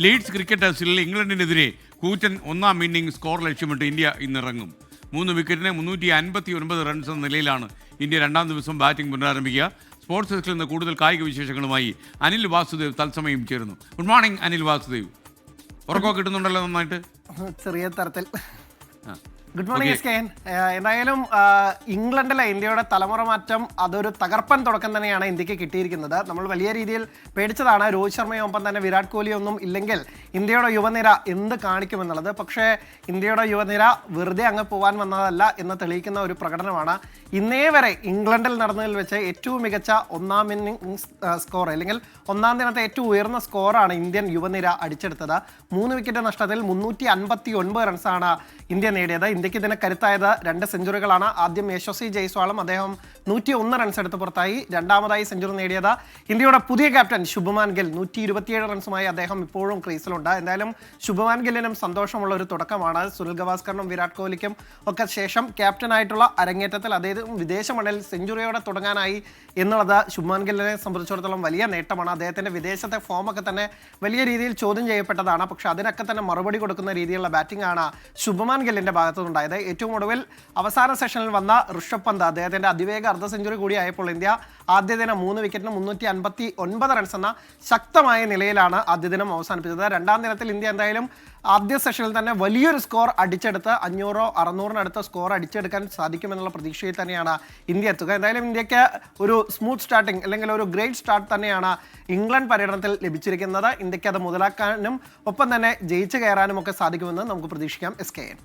Leeds cricket ടെസ്റ്റിൽ ഇംഗ്ലണ്ടിനെതിരെ കൂറ്റൻ ഒന്നാം ഇന്നിംഗ് സ്കോർ ലക്ഷ്യമിട്ട് ഇന്ത്യ ഇന്നിറങ്ങും. മൂന്ന് വിക്കറ്റിന് മുന്നൂറ്റി അൻപത്തി ഒൻപത് റൺസ് എന്ന നിലയിലാണ് ഇന്ത്യ രണ്ടാം ദിവസം ബാറ്റിംഗ് പുനരാരംഭിക്കുക. സ്പോർട്സ് ഡെസ്കിൽ നിന്ന് കൂടുതൽ കായിക വിശേഷങ്ങളുമായി അനിൽ വാസുദേവ് തത്സമയം ചേരുന്നു. Good morning Anil Vasudev. ഉറക്കമൊക്കെ കിട്ടുന്നുണ്ടല്ലോ നന്നായിട്ട്? ചെറിയ തരത്തിൽ. ആ. ഗുഡ് മോർണിംഗ് എസ് കെ എന്തായാലും ഇംഗ്ലണ്ടിലെ ഇന്ത്യയുടെ തലമുറ മാറ്റം അതൊരു തകർപ്പൻ തുടക്കം തന്നെയാണ് ഇന്ത്യയ്ക്ക് കിട്ടിയിരിക്കുന്നത്. നമ്മൾ വലിയ രീതിയിൽ പേടിച്ചതാണ്. രോഹിത് ശർമ്മയൊപ്പം തന്നെ വിരാട് കോഹ്ലിയൊന്നും ഇല്ലെങ്കിൽ ഇന്ത്യയുടെ യുവനിര എന്ത് കാണിക്കുമെന്നുള്ളത്. പക്ഷേ ഇന്ത്യയുടെ യുവനിര വെറുതെ അങ്ങ് പോകാൻ വന്നതല്ല എന്ന് തെളിയിക്കുന്ന ഒരു പ്രകടനമാണ് ഇന്നേ വരെ ഇംഗ്ലണ്ടിൽ നടന്നതിൽ വെച്ച് ഏറ്റവും മികച്ച ഒന്നാം ഇന്നിംഗ്സ് സ്കോർ അല്ലെങ്കിൽ ഒന്നാം ദിനത്തെ ഏറ്റവും ഉയർന്ന സ്കോറാണ് ഇന്ത്യൻ യുവനിര അടിച്ചെടുത്തത്. മൂന്ന് വിക്കറ്റ് നഷ്ടത്തിൽ മുന്നൂറ്റി അൻപത്തി ഒൻപത് റൺസാണ് ഇന്ത്യ നേടിയത്. ഇന്ത്യയ്ക്ക് ഇതിന് കരുത്തായത് രണ്ട് സെഞ്ചുറികളാണ് ആദ്യം യശസ്വി ജയ്സ്വാളും അദ്ദേഹം നൂറ്റി ഒന്ന് റൺസ് എടുത്ത് പുറത്തായി. രണ്ടാമതായി സെഞ്ചുറി നേടിയത് ഇന്ത്യയുടെ പുതിയ ക്യാപ്റ്റൻ ശുഭമാൻ ഗിൽ. നൂറ്റി ഇരുപത്തിയേഴ് റൺസുമായി അദ്ദേഹം ഇപ്പോഴും ക്രീസിലുണ്ട് എന്തായാലും ശുഭമാൻ ഗില്ലിനും സന്തോഷമുള്ള ഒരു തുടക്കമാണ്. സുനിൽ ഗവാസ്കറിനും വിരാട് കോഹ്ലിക്കും ഒക്കെ ശേഷം ക്യാപ്റ്റനായിട്ടുള്ള അരങ്ങേറ്റത്തിൽ അതായത് വിദേശ മണ്ണിൽ സെഞ്ചുറിയോടെ തുടങ്ങാനായി എന്നുള്ളത് ശുഭമാൻ ഗില്ലിനെ സംബന്ധിച്ചിടത്തോളം വലിയ നേട്ടമാണ്. അദ്ദേഹത്തിന്റെ വിദേശത്തെ ഫോമൊക്കെ തന്നെ വലിയ രീതിയിൽ ചോദ്യം ചെയ്യപ്പെട്ടതാണ്. പക്ഷെ അതിനൊക്കെ തന്നെ മറുപടി കൊടുക്കുന്ന രീതിയിലുള്ള ബാറ്റിംഗ് ആണ് ശുഭമാൻ ഗില്ലിന്റെ ഭാഗത്തുനിന്നുണ്ടായത്. ഏറ്റവും ഒടുവിൽ അവസാന സെഷനിൽ വന്ന ഋഷഭ് പന്ത് അദ്ദേഹത്തിന്റെ അതിവേഗ അർദ്ധ സെഞ്ചുറി കൂടി ആയപ്പോൾ ഇന്ത്യ ആദ്യ ദിനം മൂന്ന് വിക്കറ്റിന് മുന്നൂറ്റി അൻപത്തി ഒൻപത് റൺസ് എന്ന ശക്തമായ നിലയിലാണ് ആദ്യ ദിനം അവസാനിപ്പിച്ചത്. രണ്ടാം ദിനത്തിൽ ഇന്ത്യ എന്തായാലും ആദ്യ സെഷനിൽ തന്നെ വലിയൊരു സ്കോർ അടിച്ചെടുത്ത് അഞ്ഞൂറോ അറുന്നൂറിനടുത്ത സ്കോർ അടിച്ചെടുക്കാൻ സാധിക്കുമെന്നുള്ള പ്രതീക്ഷയിൽ തന്നെയാണ് ഇന്ത്യ എത്തുക. എന്തായാലും ഇന്ത്യയ്ക്ക് ഒരു സ്മൂത്ത് സ്റ്റാർട്ടിംഗ് അല്ലെങ്കിൽ ഒരു ഗ്രേറ്റ് സ്റ്റാർട്ട് തന്നെയാണ് ഇംഗ്ലണ്ട് പര്യടനത്തിൽ ലഭിച്ചിരിക്കുന്നത്. ഇന്ത്യയ്ക്ക് അത് മുതലാക്കാനും ഒപ്പം തന്നെ ജയിച്ചു കയറാനും ഒക്കെ സാധിക്കുമെന്ന് നമുക്ക് പ്രതീക്ഷിക്കാം. S K N